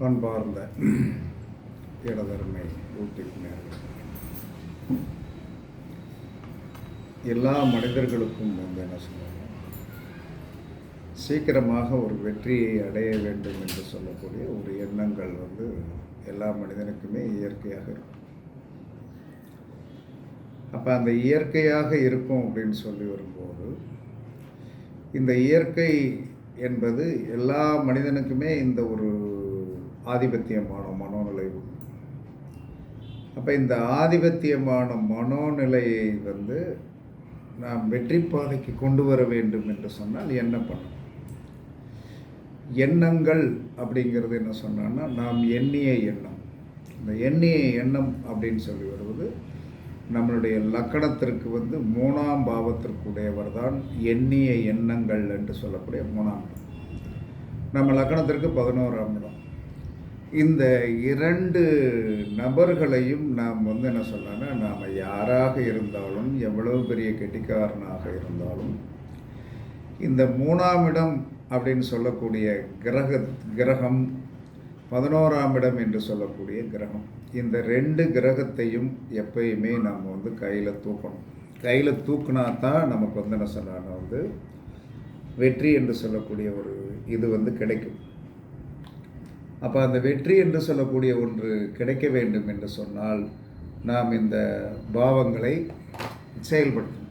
அன்பார்ந்த இடதருமை ஊட்டிப்பினர்கள் எல்லா மனிதர்களுக்கும் வந்து என்ன சொல்லுவாங்க சீக்கிரமாக ஒரு வெற்றியை அடைய வேண்டும் என்று சொல்லக்கூடிய ஒரு எண்ணங்கள் வந்து எல்லா மனிதனுக்குமே இயற்கையாக இருக்கும். அப்போ அந்த இயற்கையாக இருக்கும் அப்படின்னு சொல்லி வரும்போது இந்த இயற்கை என்பது எல்லா மனிதனுக்குமே இந்த ஒரு ஆதிபத்தியமான மனோநிலை. உண்டு அப்போ இந்த ஆதிபத்தியமான மனோநிலையை வந்து நாம் வெற்றி பாதைக்கு கொண்டு வர வேண்டும் என்று சொன்னால் என்ன பண்ணும்? எண்ணங்கள் அப்படிங்கிறது என்ன சொன்னான்னா நாம் எண்ணிய எண்ணம். இந்த எண்ணிய எண்ணம் அப்படின்னு சொல்லி வருவது நம்மளுடைய லக்கணத்திற்கு வந்து மூணாம் பாவத்திற்குடையவர் தான் எண்ணிய எண்ணங்கள் என்று சொல்லக்கூடிய மூணாம் இடம் நம்ம லக்கணத்திற்கு பதினோராம் இடம் இந்த இரண்டு நபர்களையும் நாம் வந்து என்ன சொல்லலாம்னா நாம் யாராக இருந்தாலும் எவ்வளவு பெரிய கெட்டிக்காரனாக இருந்தாலும் இந்த மூணாம் இடம் அப்படின்னு சொல்லக்கூடிய கிரக கிரகம் பதினோராம் இடம் என்று சொல்லக்கூடிய கிரகம். இந்த ரெண்டு கிரகத்தையும் எப்பயுமே நம்ம வந்து கையில் தூக்கணும். கையில் தூக்கினா தான் நமக்கு வந்து என்ன சொல்லலாம்னா வந்து வெற்றி என்று சொல்லக்கூடிய ஒரு இது வந்து கிடைக்கும். அப்போ அந்த வெற்றி என்று சொல்லக்கூடிய ஒன்று கிடைக்க வேண்டும் என்று சொன்னால் நாம் இந்த பாவங்களை செயல்படுத்தணும்.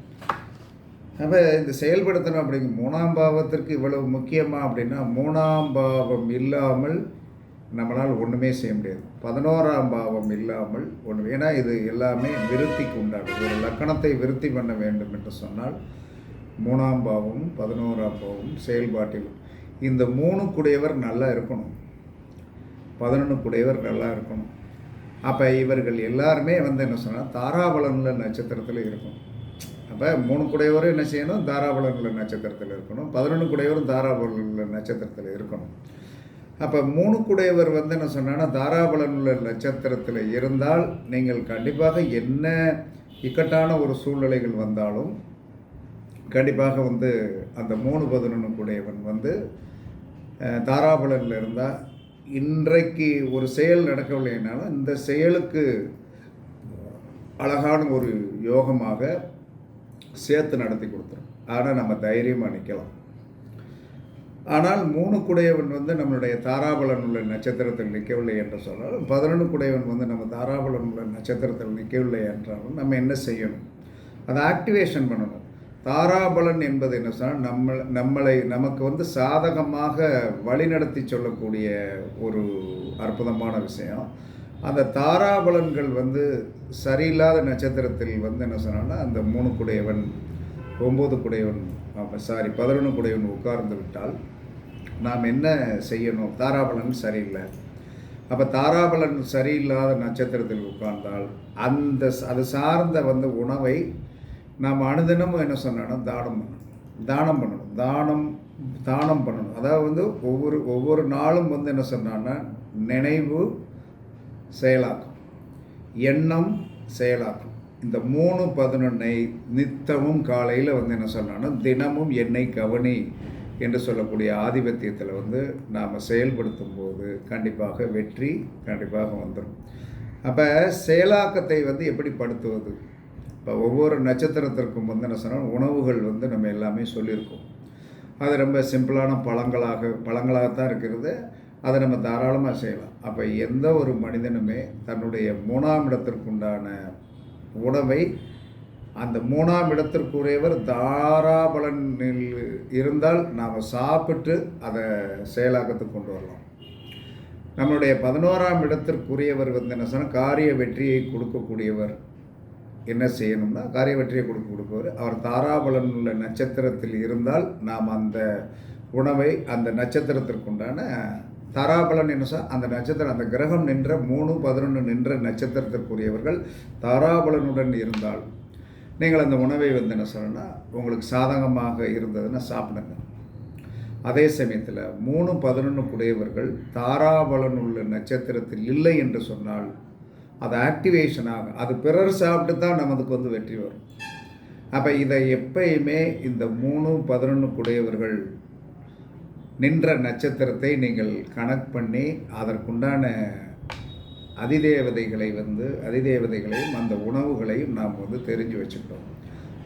அப்போ இந்த செயல்படுத்தணும் அப்படிங்க மூணாம் பாவத்திற்கு இவ்வளவு முக்கியமாக அப்படின்னா மூணாம் பாவம் இல்லாமல் நம்மளால் ஒன்றுமே செய்ய முடியாது. பதினோராம் பாவம் இல்லாமல் ஒன்று ஏன்னா இது எல்லாமே விருத்திக்கு உண்டானது. ஒரு லக்கணத்தை விருத்தி பண்ண வேண்டும் என்று சொன்னால் மூணாம் பாவமும் பதினோராம் பாவமும் செயல்பாட்டில் இந்த மூணுக்குடையவர் நல்லா இருக்கணும். பதினொன்று குடையவர் நல்லா இருக்கணும். அப்போ இவர்கள் எல்லாருமே வந்து என்ன சொன்னால் தாராபலனில் நட்சத்திரத்தில் இருக்கும் அப்போ மூணு குடையவரும் என்ன செய்யணும் தாராபலனில் நட்சத்திரத்தில் இருக்கணும். பதினொன்று குடையவரும் தாராபலனில் நட்சத்திரத்தில் இருக்கணும். அப்போ மூணு குடையவர் வந்து என்ன சொன்னான்னா தாராபலனில் நட்சத்திரத்தில் இருந்தால் நீங்கள் கண்டிப்பாக என்ன இக்கட்டான ஒரு சூழ்நிலைகள் வந்தாலும் கண்டிப்பாக வந்து அந்த மூணு பதினொன்று குடையவன் வந்து தாராபலனில் இருந்தால் இன்றைக்கு ஒரு செயல் நடக்கவில்லைனாலும் இந்த செயலுக்கு அழகான ஒரு யோகமாக சேர்த்து நடத்தி கொடுத்துரும். ஆனால் நம்ம தைரியமாக நிற்கலாம் ஆனால் மூணு குடையவன் வந்து நம்மளுடைய தாராபலன் உள்ள நட்சத்திரத்தில் நிற்கவில்லை என்று சொன்னாலும் பதினொன்று குடையவன் வந்து நம்ம தாராபலன் உள்ள நட்சத்திரத்தில் நிற்கவில்லை என்றாலும் நம்ம என்ன செய்யணும்? அதை ஆக்டிவேஷன் பண்ணணும். தாராபலன் என்பது என்ன சொன்னால் நம்ம நம்மளை நமக்கு வந்து சாதகமாக வழிநடத்தி சொல்லக்கூடிய ஒரு அற்புதமான விஷயம். அந்த தாராபலன்கள் வந்து சரியில்லாத நட்சத்திரத்தில் வந்து என்ன சொன்னான்னா அந்த மூணு குடையவன் ஒம்பது குடையவன் சாரி பதினொன்று குடையவன் உட்கார்ந்து விட்டால் நாம் என்ன செய்யணும்? தாராபலன் சரியில்லை. அப்போ தாராபலன் சரியில்லாத நட்சத்திரத்தில் உட்கார்ந்தால் அந்த அது சார்ந்த வந்து உணவை நாம் அனுதினமும் என்ன சொன்னோன்னா தானம் பண்ணணும். தானம் பண்ணணும். தானம் தானம் பண்ணணும். அதாவது வந்து ஒவ்வொரு ஒவ்வொரு நாளும் வந்து என்ன சொன்னான்னா நினைவு செயலாக்கம். எண்ணம் செயலாக்கம். இந்த மூணு பதினொன்னை நித்தமும் காலையில் வந்து என்ன சொன்னான்னா தினமும் என்னை கவனி என்று சொல்லக்கூடிய ஆதிபத்தியத்தில் வந்து நாம் செயல்படுத்தும் போது கண்டிப்பாக வெற்றி கண்டிப்பாக வந்துடும் அப்போ செயலாக்கத்தை வந்து எப்படி படுத்துவது? இப்போ ஒவ்வொரு நட்சத்திரத்திற்கும் வந்து என்ன சொன்னால் உணவுகள் வந்து நம்ம எல்லாமே சொல்லியிருக்கோம். அது ரொம்ப சிம்பிளான பழங்களாக பழங்களாகத்தான் இருக்கிறது. அதை நம்ம தாராளமாக செய்யலாம். அப்போ எந்த ஒரு மனிதனுமே தன்னுடைய மூணாம் இடத்திற்குண்டான உணவை அந்த மூணாம் இடத்திற்குரியவர் தாராபலனில் இருந்தால் நாம் சாப்பிட்டு அதை செயலாக்கத்துக்கு கொண்டு வரலாம். நம்மளுடைய பதினோராம் இடத்திற்குரியவர் வந்து என்ன சொன்னால் காரிய வெற்றியை கொடுக்கக்கூடியவர். என்ன செய்யணும்னா காரியவற்றியை கொடுக்க கொடுப்பவர். அவர் தாராபலன் உள்ள நட்சத்திரத்தில் இருந்தால் நாம் அந்த உணவை அந்த நட்சத்திரத்திற்குண்டான தாராபலன் என்ன சார் அந்த நட்சத்திரம் அந்த கிரகம் நின்ற மூணு பதினொன்று நின்ற நட்சத்திரத்திற்குரியவர்கள் தாராபலனுடன் இருந்தால் நீங்கள் அந்த உணவை வந்து என்ன சொல்லணும்னா உங்களுக்கு சாதகமாக இருந்ததுன்னா சாப்பிடுங்க. அதே சமயத்தில் மூணு பதினொன்று குடையவர்கள் தாராபலன் உள்ள நட்சத்திரத்தில் இல்லை என்று சொன்னால் அது ஆக்டிவேஷன் ஆகும் அது பிறர் சாப்பிட்டு தான் நமக்கு வந்து வெற்றி வரும். அப்போ இதை எப்பயுமே இந்த மூணு பதினொன்று குடையவர்கள் நின்ற நட்சத்திரத்தை நீங்கள் கணக்கு பண்ணி அதற்குண்டான அதிதேவதைகளை வந்து அதிதேவதைகளையும் அந்த உணவுகளையும் நாம் வந்து தெரிஞ்சு வச்சுக்கிறோம்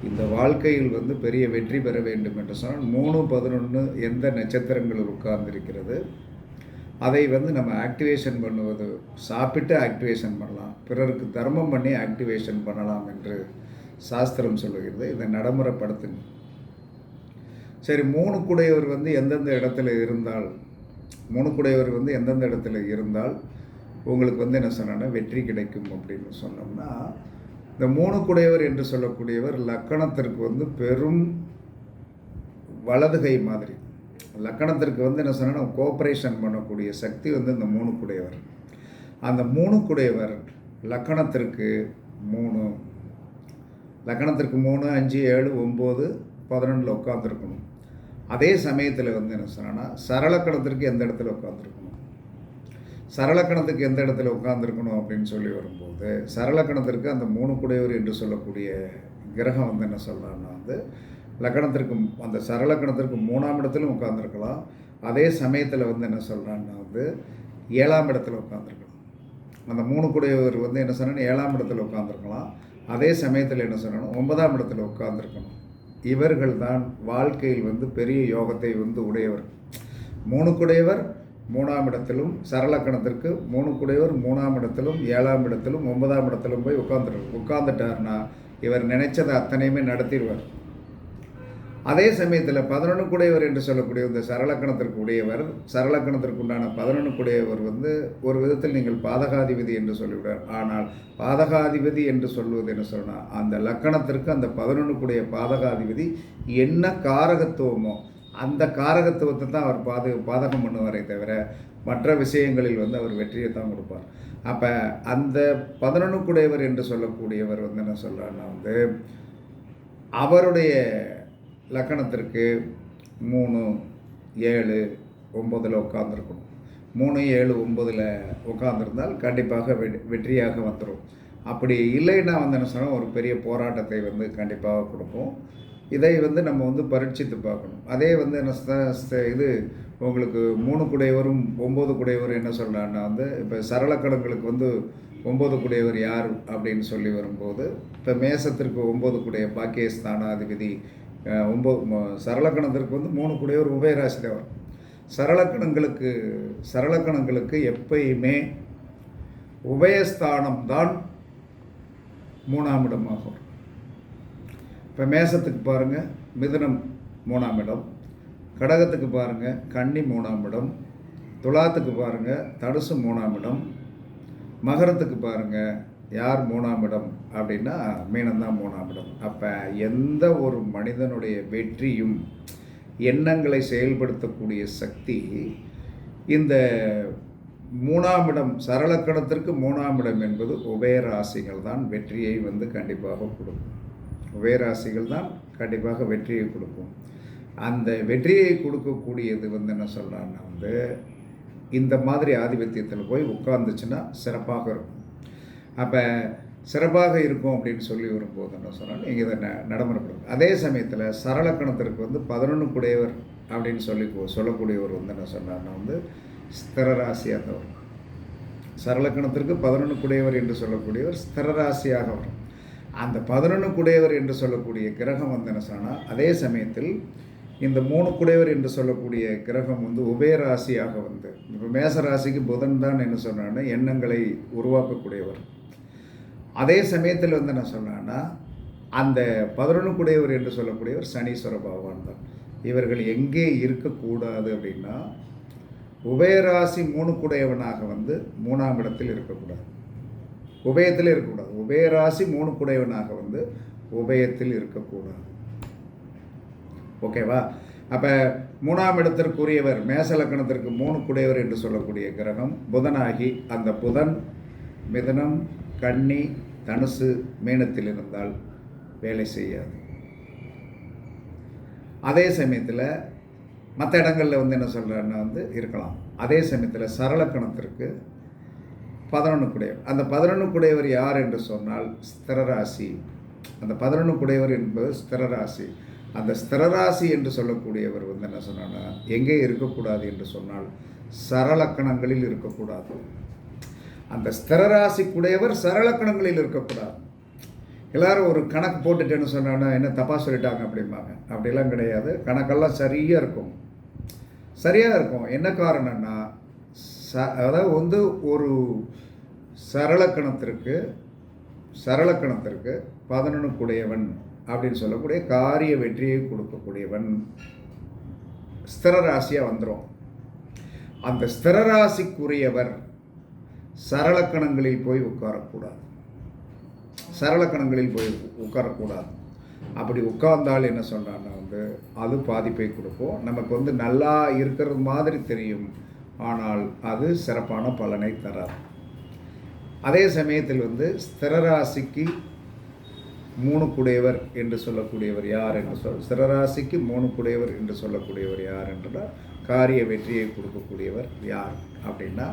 இந்த வாழ்க்கையில் வந்து பெரிய வெற்றி பெற வேண்டும் என்று சொன்னால் மூணு பதினொன்று எந்த நட்சத்திரங்கள் உட்கார்ந்திருக்கிறது அதை வந்து நம்ம ஆக்டிவேஷன் பண்ணுவது சாப்பிட்டு ஆக்டிவேஷன் பண்ணலாம். பிறருக்கு தர்மம் பண்ணி ஆக்டிவேஷன் பண்ணலாம் என்று சாஸ்திரம் சொல்லுகிறது. இதை நடைமுறைப்படுத்துங்க. சரி மூணு குடையவர் வந்து எந்தெந்த இடத்துல இருந்தால் மூணு குடையவர் வந்து எந்தெந்த இடத்துல இருந்தால் உங்களுக்கு வந்து என்ன சொன்னோன்னா வெற்றி கிடைக்கும் அப்படின்னு சொன்னோம்னா இந்த மூணு குடையவர் என்று சொல்லக்கூடியவர் லக்கணத்திற்கு வந்து பெரும் வலதுகை மாதிரி லக்கணத்திற்கு வந்து என்ன சொன்னால் கோஆப்ரேஷன் பண்ணக்கூடிய சக்தி வந்து இந்த மூணு குடையவர் அந்த மூணு குடையவர் லக்கணத்திற்கு மூணு. லக்கணத்திற்கு மூணு அஞ்சு ஏழு ஒம்பது பதினொன்றில் உட்காந்துருக்கணும் அதே சமயத்தில் வந்து என்ன சொன்னால் சரளக்கணத்திற்கு எந்த இடத்துல உட்காந்துருக்கணும் சரளக்கணத்துக்கு எந்த இடத்துல உட்காந்துருக்கணும் அப்படின்னு சொல்லி வரும்போது சரளக்கணத்திற்கு அந்த மூணு குடையவர் என்று சொல்லக்கூடிய கிரகம் வந்து என்ன சொல்லலாம்னா வந்து லக்கணத்திற்கு அந்த சரலக்கணத்திற்கும் மூணாம் இடத்துலையும் உட்காந்துருக்கலாம் அதே சமயத்தில் வந்து என்ன சொல்கிறான்னா வந்து ஏழாம் இடத்துல உட்காந்துருக்கலாம் அந்த மூணு குடையவர் வந்து என்ன சொன்னா ஏழாம் இடத்துல உட்காந்துருக்கலாம் அதே சமயத்தில் என்ன சொல்லணும் ஒன்பதாம் இடத்துல உட்காந்துருக்கணும் இவர்கள் தான் வாழ்க்கையில் வந்து பெரிய யோகத்தை வந்து உடையவர். மூணு குடையவர் மூணாம் இடத்திலும் சரளக்கணத்திற்கு மூணு குடையவர் மூணாம் இடத்திலும் ஏழாம் இடத்திலும் ஒன்பதாம் இடத்திலும் போய் உட்காந்துரு உட்காந்துட்டார்னா இவர் நினைச்சதை அத்தனையுமே நடத்திடுவார். அதே சமயத்தில் பதினொன்று குடையவர் என்று சொல்லக்கூடிய இந்த சரலக்கணத்திற்குடையவர் சரலக்கணத்திற்குண்டான பதினொன்றுக்குடையவர் உண்டான வந்து ஒரு விதத்தில் நீங்கள் பாதகாதிபதி என்று சொல்லிவிடார் ஆனால் பாதகாதிபதி என்று சொல்வது என்ன சொன்னால் அந்த லக்கணத்திற்கு அந்த பதினொன்றுக்குடைய பாதகாதிபதி என்ன காரகத்துவமோ அந்த காரகத்துவத்தை தான் அவர் பாது பாதகம் பண்ணுவாரே தவிர மற்ற விஷயங்களில் வந்து அவர் வெற்றியை தான் கொடுப்பார். அப்போ அந்த பதினொன்று குடையவர் என்று சொல்லக்கூடியவர் வந்து என்ன சொல்கிறாருன்னா வந்து அவருடைய லக்கணத்திற்கு மூணு ஏழு ஒம்பதில் உட்காந்துருக்கணும் மூணு ஏழு ஒம்பதில் உட்காந்துருந்தால் கண்டிப்பாக வெ வெற்றியாக வந்துடும் அப்படி இல்லைன்னா வந்து என்ன சொன்னால் ஒரு பெரிய போராட்டத்தை வந்து கண்டிப்பாக கொடுக்கும். இதை வந்து நம்ம வந்து பரீட்சித்து பார்க்கணும். அதே வந்து என்ன இது உங்களுக்கு மூணு குடையவரும் ஒம்பது குடையவரும் என்ன சொல்கிறாங்கன்னா வந்து இப்போ சரளக்கணங்களுக்கு வந்து ஒம்பது குடையவர் யார் அப்படின்னு சொல்லி வரும்போது இப்போ மேசத்திற்கு ஒம்பது குடைய பாக்கியஸ்தானாதிபதி ஒம்பது சரளக்கணத்திற்கு வந்து மூணு கூடையவர் உபயராசி தேவர் சரளக்கணங்களுக்கு சரளக்கணங்களுக்கு எப்பயுமே உபயஸ்தானம் தான் மூணாம் இடமாகும் இப்போ மேசத்துக்கு பாருங்கள் மிதுனம் மூணாம் இடம். கடகத்துக்கு பாருங்கள் கன்னி மூணாம் இடம். துலாத்துக்கு பாருங்கள் தடுசு மூணாம் இடம். மகரத்துக்கு பாருங்கள் யார் மூணாம் இடம் அப்படின்னா மீனம்தான் மூணாம் இடம். அப்போ எந்த ஒரு மனிதனுடைய வெற்றியும் எண்ணங்களை செயல்படுத்தக்கூடிய சக்தி இந்த மூணாம் இடம் சரளக்கணத்திற்கு மூணாம் இடம் என்பது உபயராசிகள் தான் வெற்றியை வந்து கண்டிப்பாக கொடுக்கும். உபயராசிகள் தான் கண்டிப்பாக வெற்றியை கொடுக்கும். அந்த வெற்றியை கொடுக்கக்கூடியது வந்து என்ன சொல்கிறான்னா வந்து இந்த மாதிரி ஆதிபத்தியத்தில் போய் உட்காந்துச்சுன்னா சிறப்பாக இருக்கும். அப்போ சிறப்பாக இருக்கும் அப்படின்னு சொல்லி வரும்போது என்ன சொன்னால் நீங்கள் இதை ந நடைமுறைப்படுத்தும் அதே சமயத்தில் சரளக்கணத்திற்கு வந்து பதினொன்று குடையவர் அப்படின்னு சொல்லி சொல்லக்கூடியவர் வந்து என்ன சொன்னார்னா வந்து ஸ்திரராசியாக வரும் சரளக்கணத்திற்கு பதினொன்று குடையவர் என்று சொல்லக்கூடியவர் ஸ்திரராசியாக வரும் அந்த பதினொன்று குடையவர் என்று சொல்லக்கூடிய கிரகம் வந்து என்ன சொன்னால் அதே சமயத்தில் இந்த மூணு குடையவர் என்று சொல்லக்கூடிய கிரகம் வந்து உபயராசியாக வந்து இப்போ மேசராசிக்கு புதன் தான் என்ன சொன்னான்னா எண்ணங்களை உருவாக்கக்கூடியவர். அதே சமயத்தில் வந்து நான் சொன்னேன்னா அந்த பதினொன்று குடையவர் என்று சொல்லக்கூடியவர் சனீஸ்வர பகவான் தான். இவர்கள் எங்கே இருக்கக்கூடாது அப்படின்னா உபயராசி மூணு குடையவனாக வந்து மூணாம் இடத்தில் இருக்கக்கூடாது. உபயத்தில் இருக்கக்கூடாது. உபயராசி மூணு குடையவனாக வந்து உபயத்தில் இருக்கக்கூடாது. ஓகேவா? அப்போ மூணாம் இடத்திற்குரியவர் மேசலக்கணத்திற்கு மூணு குடையவர் என்று சொல்லக்கூடிய கிரகம் புதனாகி அந்த புதன் மிதனம் கன்னி தனுசு மீனத்தில் இருந்தால் வேலை செய்யாது. அதே சமயத்தில் மற்ற இடங்களில் வந்து என்ன சொல்கிறேன்னா வந்து இருக்கலாம். அதே சமயத்தில் சரளக்கணத்திற்கு பதினொன்று குடையவர். அந்த பதினொன்று குடையவர் யார் என்று சொன்னால் ஸ்திரராசி. அந்த பதினொன்று குடையவர் என்பது ஸ்திரராசி. அந்த ஸ்திரராசி என்று சொல்லக்கூடியவர் வந்து என்ன சொன்னான்னா எங்கே இருக்கக்கூடாது என்று சொன்னால் சரலக்கணங்களில் இருக்கக்கூடாது. அந்த ஸ்திரராசிக்குடையவர் சரளக்கணங்களில் இருக்கக்கூடாது. எல்லாரும் ஒரு கணக்கு போட்டுட்டேன்னு சொன்னோன்னா என்ன தப்பாக சொல்லிட்டாங்க? அப்படிம்பாங்க. அப்படிலாம் கிடையாது. கணக்கெல்லாம் சரியாக இருக்கும். சரியாக இருக்கும். என்ன காரணம்னா ச அதாவது வந்து ஒரு சரளக்கணத்திற்கு சரளக்கணத்திற்கு பதினொன்றுக்குடையவன் அப்படின்னு சொல்லக்கூடிய காரிய வெற்றியை கொடுக்கக்கூடியவன் ஸ்திரராசியாக வந்துடும் அந்த ஸ்திரராசிக்குரியவர் சரளக்கணங்களில் போய் உட்காரக்கூடாது. சரளக்கணங்களில் போய் உட்காரக்கூடாது. அப்படி உட்கார்ந்தால் என்ன சொல்கிறான்னா வந்து அது பாதிப்பை கொடுக்கும். நமக்கு வந்து நல்லா இருக்கிறது மாதிரி தெரியும். ஆனால் அது சிறப்பான பலனை தராது. அதே சமயத்தில் வந்து ஸ்திரராசிக்கு மூணு குடையவர் என்று சொல்லக்கூடியவர் யார் என்று சொல் ஸ்திரராசிக்கு மூணு குடையவர் என்று சொல்லக்கூடியவர் யார் என்றால் காரிய வெற்றியை கொடுக்கக்கூடியவர் யார் அப்படின்னா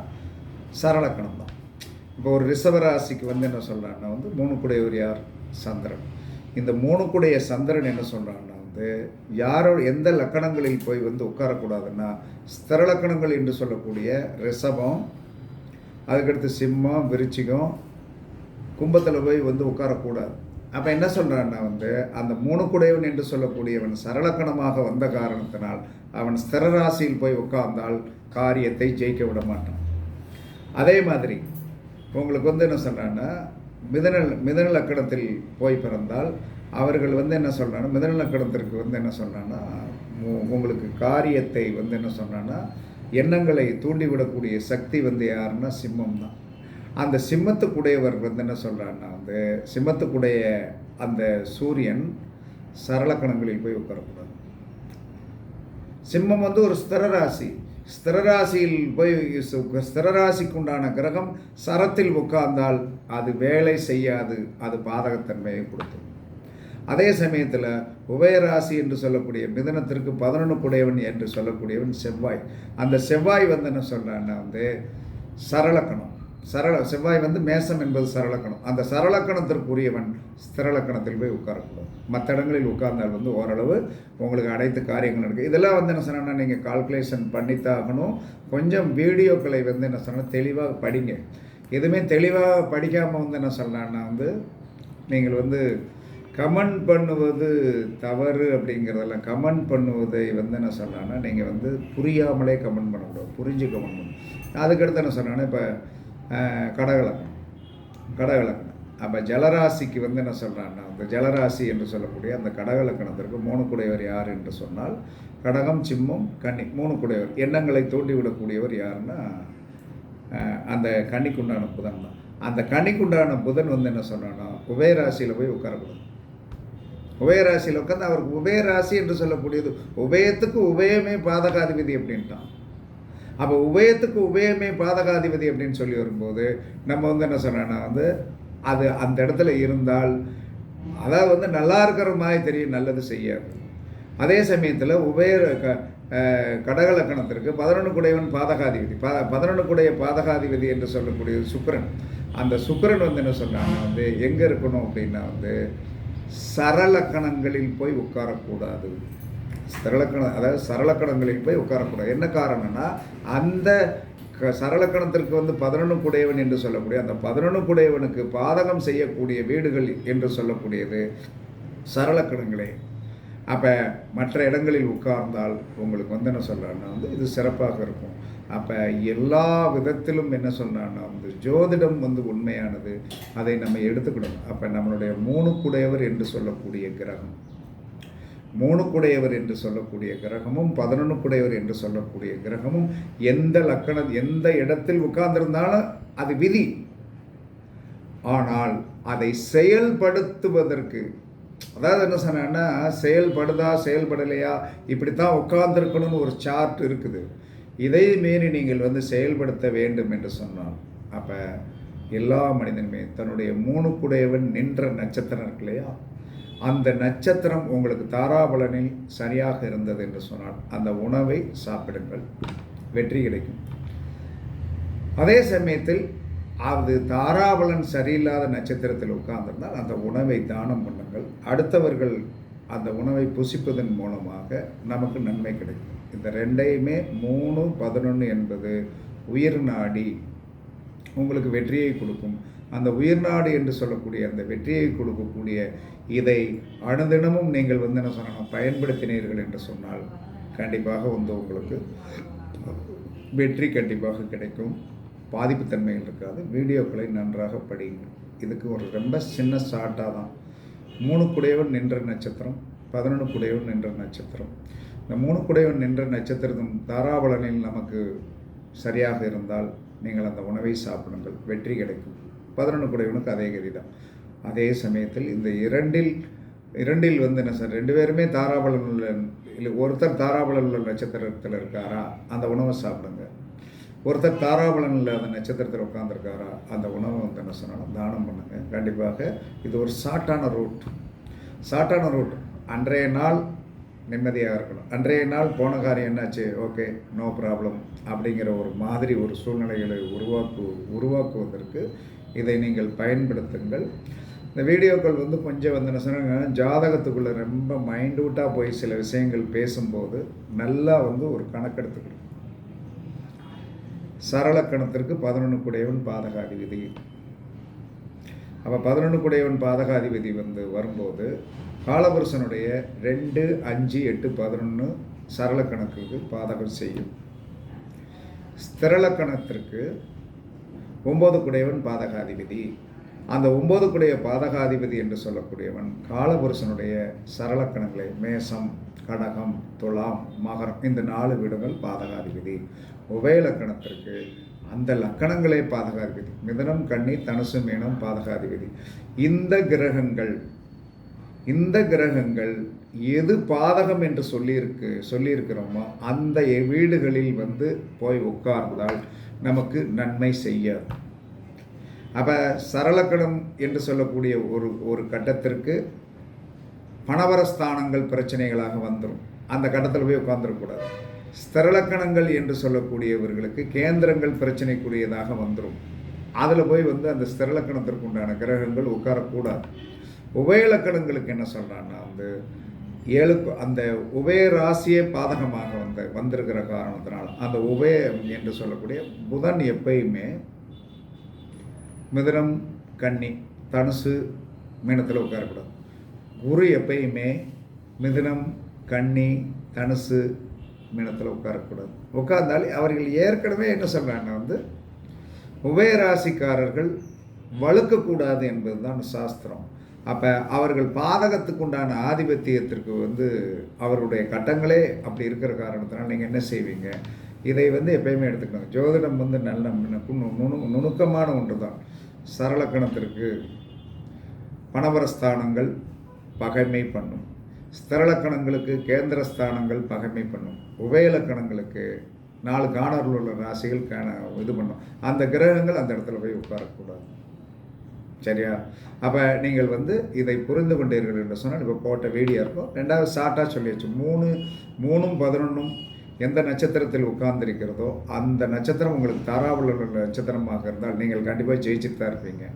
சரளக்கணம் தான் இப்போ ஒரு ரிஷபராசிக்கு வந்து என்ன சொல்கிறான்னா வந்து மூணு குடையவர் யார்? சந்திரன். இந்த மூணு குடைய சந்திரன் என்ன சொல்கிறான்னா வந்து யாரோ எந்த லக்கணங்களில் போய் வந்து உட்காரக்கூடாதுன்னா ஸ்திர லக்கணங்கள் என்று சொல்லக்கூடிய ரிஷபம் அதுக்கடுத்து சிம்மம் விருச்சிகம் கும்பத்தில் போய் வந்து உட்காரக்கூடாது. அப்போ என்ன சொல்கிறான்னா வந்து அந்த மூணு குடையவன் என்று சொல்லக்கூடியவன் சரளக்கணமாக வந்த காரணத்தினால் அவன் ஸ்திர ராசியில் போய் உட்கார்ந்தால் காரியத்தை ஜெயிக்க விட மாட்டான். அதே மாதிரி உங்களுக்கு வந்து என்ன சொல்கிறான்னா மிதனல் மிதனலக்கடத்தில் போய் பிறந்தால் அவர்கள் வந்து என்ன சொல்கிறாங்கன்னா மிதனலக்கணத்திற்கு வந்து என்ன சொன்னான்னா உங்களுக்கு காரியத்தை வந்து என்ன சொன்னான்னா எண்ணங்களை தூண்டிவிடக்கூடிய சக்தி வந்து யாருன்னா சிம்மம் தான். அந்த சிம்மத்துக்குடையவர் வந்து என்ன சொல்கிறான்னா வந்து சிம்மத்துக்குடைய அந்த சூரியன் சரளக்கணங்களில் போய் உட்காரக்கூடாது. சிம்மம் வந்து ஒரு ஸ்திரராசி ஸ்திரராசியில் போய் ஸ்திரராசிக்கு உண்டான கிரகம் சரத்தில் உட்கார்ந்தால் அது வேலை செய்யாது. அது பாதகத்தன்மையை கொடுத்துரும் அதே சமயத்தில் உபயராசி என்று சொல்லக்கூடிய மிதனத்திற்கு பதினொன்று குடையவன் என்று சொல்லக்கூடியவன் செவ்வாய். அந்த செவ்வாய் வந்து என்ன சொல்கிறான்னா வந்து சரளக்கணம். சரள செவ்வாய் வந்து மேசம் என்பது சரளக்கணம். அந்த சரளக்கணத்திற்குரியவன் ஸ்திரலக்கணத்தில் போய் உட்காரக்கூடாது. மற்ற இடங்களில் உட்கார்ந்தால் வந்து ஓரளவு உங்களுக்கு அனைத்து காரியங்கள் இருக்குது இதெல்லாம் வந்து என்ன சொன்னால் நீங்கள் கால்குலேஷன் பண்ணித்தாகணும். கொஞ்சம் வீடியோக்களை வந்து என்ன சொன்னால் தெளிவாக படிங்க. எதுவுமே தெளிவாக படிக்காமல் வந்து என்ன சொல்லலான்னா வந்து நீங்கள் வந்து கமெண்ட் பண்ணுவது தவறு அப்படிங்கிறதெல்லாம் கமெண்ட் பண்ணுவதை வந்து என்ன சொல்லலான்னா நீங்கள் வந்து புரியாமலே கமெண்ட் பண்ணக்கூடாது. புரிஞ்சு கமெண்ட் பண்ணணும் அதுக்கடுத்து என்ன சொன்னான்னா இப்போ கடகலக்கணம் கடகலக்கணம் அப்போ ஜலராசிக்கு வந்து என்ன சொல்கிறான்னா அந்த ஜலராசி என்று சொல்லக்கூடிய அந்த கடகலக்கணத்திற்கு மூணு குடையவர் யார் என்று சொன்னால் கடகம் சிம்மம் கன்னி மூணு குடையவர் எண்ணங்களை தூண்டிவிடக்கூடியவர் யாருன்னா அந்த கன்னிக்குண்டான புதன் தான். அந்த கன்னிக்குண்டான புதன் வந்து என்ன சொன்னான்னா உபயராசியில் போய் உட்காரக்கூடாது. உபயராசியில் உட்காந்து அவருக்கு உபயராசி என்று சொல்லக்கூடியது உபயத்துக்கு உபயமே பாதகாதிபதி அப்படின்ட்டான். அப்போ உபயத்துக்கு உபயமே பாதகாதிபதி அப்படின்னு சொல்லி வரும்போது நம்ம வந்து என்ன சொன்னோன்னா வந்து அது அந்த இடத்துல இருந்தால் அதாவது வந்து நல்லா இருக்கிற மாதிரி தெரியும் நல்லது செய்யாது. அதே சமயத்தில் உபய க கடகலக்கணத்திற்கு பதினொன்று குடையவன் பாதகாதிபதி ப பதினொன்று குடைய பாதகாதிபதி என்று சொல்லக்கூடிய சுக்கரன். அந்த சுக்கரன் வந்து என்ன சொன்னாங்கன்னா வந்து எங்கே இருக்கணும் அப்படின்னா வந்து சரலக்கணங்களில் போய் உட்காரக்கூடாது. சரளக்கணம் அதாவது சரளக்கணங்களில் போய் உட்காரக்கூடாது. என்ன காரணம்னா அந்த க சரளக்கணத்திற்கு வந்து பதினொன்று குடையவன் என்று சொல்லக்கூடிய அந்த பதினொன்று குடையவனுக்கு பாதகம் செய்யக்கூடிய வீடுகள் என்று சொல்லக்கூடியது சரளக்கணங்களே. அப்போ மற்ற இடங்களில் உட்கார்ந்தால் உங்களுக்கு வந்து என்ன சொல்கிறான்னா வந்து இது சிறப்பாக இருக்கும். அப்போ எல்லா விதத்திலும் என்ன சொல்கிறான்னா வந்து ஜோதிடம் வந்து உண்மையானது. அதை நம்ம எடுத்துக்கணும். அப்போ நம்மளுடைய மூணு குடையவர் என்று சொல்லக்கூடிய கிரகம். மூணு குடையவர் என்று சொல்லக்கூடிய கிரகமும் பதினொன்று குடையவர் என்று சொல்லக்கூடிய கிரகமும் எந்த லக்கண எந்த இடத்தில் உட்கார்ந்திருந்தாலும் அது விதி. ஆனால் அதை செயல்படுத்துவதற்கு அதாவது என்ன சொன்னேன்னா செயல்படுதா செயல்படலையா இப்படித்தான் உட்கார்ந்துருக்கணும்னு ஒரு சார்ட் இருக்குது. இதை மீறி நீங்கள் வந்து செயல்படுத்த வேண்டும் என்று சொன்னால் அப்போ எல்லா மனிதனுமே தன்னுடைய மூணு குடையவன் நின்ற நட்சத்திரம் இருக்கு இல்லையா? அந்த நட்சத்திரம் உங்களுக்கு தாராபலனில் சரியாக இருந்தது என்று சொன்னால் அந்த உணவை சாப்பிடுங்கள். வெற்றி கிடைக்கும். அதே சமயத்தில் அது தாராபலன் சரியில்லாத நட்சத்திரத்தில் உட்கார்ந்திருந்தால் அந்த உணவை தானம் பண்ணுங்கள். அடுத்தவர்கள் அந்த உணவை புசிப்பதன் மூலமாக நமக்கு நன்மை கிடைக்கும். இந்த ரெண்டையுமே மூணு பதினொன்று என்பது உயிர் நாடி உங்களுக்கு வெற்றியை கொடுக்கும். அந்த உயிர்நாடு என்று சொல்லக்கூடிய அந்த வெற்றியை கொடுக்கக்கூடிய இதை அனுதினமும் நீங்கள் வந்து என்ன சொன்னால் பயன்படுத்தினீர்கள் என்று சொன்னால் கண்டிப்பாக வந்து உங்களுக்கு வெற்றி கண்டிப்பாக கிடைக்கும். பாதிப்புத்தன்மைகள் இருக்காது. வீடியோக்களை நன்றாக படியுங்கள் இதுக்கு ஒரு ரொம்ப சின்ன ஷார்ட்டாக தான். மூணு குடையவன் நின்ற நட்சத்திரம் பதினொன்று குடையவன் நின்ற நட்சத்திரம். இந்த மூணு குடையவன் நின்ற நட்சத்திரம் தாராபலனில் நமக்கு சரியாக இருந்தால் நீங்கள் அந்த உணவை சாப்பிடுங்கள். வெற்றி கிடைக்கும். பதினொன்று குடையவனுக்கு அதே கதி தான். அதே சமயத்தில் இந்த இரண்டில் இரண்டில் வந்து என்ன சார் ரெண்டு பேருமே தாராபலன் இல்லை ஒருத்தர் தாராபலன் உள்ள நட்சத்திரத்தில் இருக்காரா? அந்த உணவை சாப்பிடுங்க. ஒருத்தர் தாராபலனில் அந்த நட்சத்திரத்தில் உட்காந்துருக்காரா அந்த உணவை வந்து என்ன சொன்னாலும் தானம் பண்ணுங்கள் கண்டிப்பாக இது ஒரு சாட்டான ரூட். சாட்டான ரூட். அன்றைய நாள் நிம்மதியாக இருக்கணும். அன்றைய நாள் போன காரியம் என்னாச்சு? ஓகே நோ ப்ராப்ளம் அப்படிங்கிற ஒரு மாதிரி ஒரு சூழ்நிலைகளை உருவாக்கு உருவாக்குவதற்கு இதை நீங்கள் பயன்படுத்துங்கள். இந்த வீடியோக்கள் வந்து கொஞ்சம் வந்து என்ன சொன்னாங்க ஜாதகத்துக்குள்ளே ரொம்ப மைண்டூட்டாக போய் சில விஷயங்கள் பேசும்போது நல்லா வந்து ஒரு கணக்கெடுத்துக்கணும். சரள கணத்திற்கு பதினொன்று குடையவன் பாதகாதிபதி. அப்போ பதினொன்று குடையவன் பாதகாதிபதி வந்து வரும்போது காலபுருஷனுடைய ரெண்டு அஞ்சு எட்டு பதினொன்று சரள கணக்குக்கு பாதகம் செய்யும். ஸ்திரள கணத்திற்கு ஒம்பது குடையவன் பாதகாதிபதி. அந்த ஒம்பது குடைய பாதகாதிபதி என்று சொல்லக்கூடியவன் காலபுருஷனுடைய சரளக்கணங்களை மேசம் கடகம் துலாம் மகரம் இந்த நாலு வீடுகள் பாதகாதிபதி. உபய லக்கணத்திற்கு அந்த லக்கணங்களே பாதகாதிபதி. மிதனம் கண்ணி தனுசு மீனம் பாதகாதிபதி. இந்த கிரகங்கள் இந்த கிரகங்கள் எது பாதகம் என்று சொல்லியிருக்கு சொல்லியிருக்கிறோமோ அந்த வீடுகளில் வந்து போய் உட்கார்ந்தால் நமக்கு நன்மை செய்யாது. அப்போ சரளக்கணம் என்று சொல்லக்கூடிய ஒரு ஒரு கட்டத்திற்கு பணவரஸ்தானங்கள் பிரச்சனைகளாக வந்துடும் அந்த கட்டத்தில் போய் உட்காந்துடக்கூடாது ஸ்திரலக்கணங்கள் என்று சொல்லக்கூடியவர்களுக்கு கேந்திரங்கள் பிரச்சனைக்குரியதாக வந்துடும் அதில் போய் வந்து அந்த ஸ்திரலக்கணத்திற்கு உண்டான கிரகங்கள் உட்காரக்கூடாது. உபயலக்கணங்களுக்கு என்ன சொல்கிறான்னா வந்து ஏழு அந்த உபய ராசியே பாதகமாக வந்த வந்திருக்கிற காரணத்தினால் அந்த உபயம் என்று சொல்லக்கூடிய புதன் எப்பயுமே மிதனம் கன்னி தனுசு மீனத்தில் உட்காரக்கூடாது. குரு எப்பயுமே மிதனம் கன்னி தனுசு மீனத்தில் உட்காரக்கூடாது. உட்கார்ந்தாலே அவர்கள் ஏற்கனவே என்ன சொல்கிறாங்கன்னா வந்து உபயராசிக்காரர்கள் வழுக்கக்கூடாது என்பது தான் சாஸ்திரம். அப்போ அவர்கள் பாதகத்துக்கு உண்டான ஆதிபத்தியத்திற்கு வந்து அவருடைய கட்டங்களே அப்படி இருக்கிற காரணத்தினால் நீங்கள் என்ன செய்வீங்க? இதை வந்து எப்பயுமே எடுத்துக்கணும். ஜோதிடம் வந்து நல்ல நுணு நுணுக்கமான ஒன்று தான் சரளக்கணத்திற்கு பணவரஸ்தானங்கள் பகைமை பண்ணும். ஸ்திரலக்கணங்களுக்கு கேந்திரஸ்தானங்கள் பகைமை பண்ணும். உபயலக்கணங்களுக்கு நாலு காணர்கள் உள்ள ராசிகள் இது பண்ணும். அந்த கிரகங்கள் அந்த இடத்துல போய் உட்காரக்கூடாது. சரியா? அப்போ நீங்கள் வந்து இதை புரிந்து கொண்டீர்கள் என்று சொன்னால் இப்போ போட்ட வீடியோ இருக்கும் ரெண்டாவது ஷார்ட்டாக சொல்லியாச்சு மூணு மூணும் பதினொன்றும் எந்த நட்சத்திரத்தில் உட்கார்ந்திருக்கிறதோ அந்த நட்சத்திரம் உங்களுக்கு தாராவில் உள்ள நட்சத்திரமாக இருந்தால் நீங்கள் கண்டிப்பாக ஜெயிச்சுட்டு தான் இருப்பீங்க.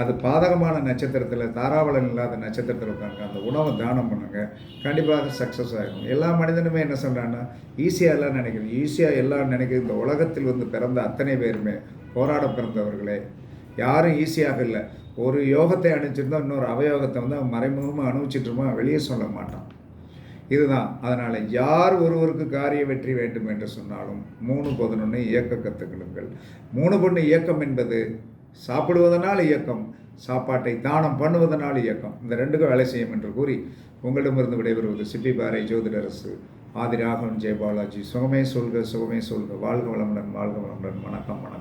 அது பாதகமான நட்சத்திரத்தில் தாராவளம் இல்லாத நட்சத்திரத்தில் உட்காந்து அந்த உணவை தானம் பண்ணுங்கள் கண்டிப்பாக சக்ஸஸ் ஆகிடும் எல்லா மனிதனுமே என்ன சொல்கிறான்னா ஈஸியாக எல்லாம் நினைக்கிறது ஈஸியாக எல்லாம் நினைக்கிறது இந்த உலகத்தில் வந்து பிறந்த அத்தனை பேருமே போராட பிறந்தவர்களே. யாரும் ஈஸியாக இல்லை. ஒரு யோகத்தை அணிச்சிருந்தால் இன்னொரு அவயோகத்தை வந்து அவன் மறைமுகமாக அனுபவிச்சிட்டு வெளியே சொல்ல மாட்டான். இதுதான். அதனால் யார் ஒருவருக்கு காரிய வெற்றி வேண்டும் என்று சொன்னாலும் மூணு பதினொன்று இயக்க கற்றுக்கொள்ளுங்கள் மூணு பொண்ணு இயக்கம் என்பது சாப்பிடுவதனால் இயக்கம் சாப்பாட்டை தானம் பண்ணுவதனால் இயக்கம். இந்த ரெண்டுக்கும் வேலை செய்யும் என்று கூறி உங்களிடமிருந்து விடைபெறுவது சிப்பிபாறை ஜோதிடரசு ஆதிராகவன் ஜெயபாலாஜி. சுகமே சொல்க சுகமே சொல்க. வாழ்க வளமுடன் வாழ்க வளமுடன். வணக்கம் வணக்கம்.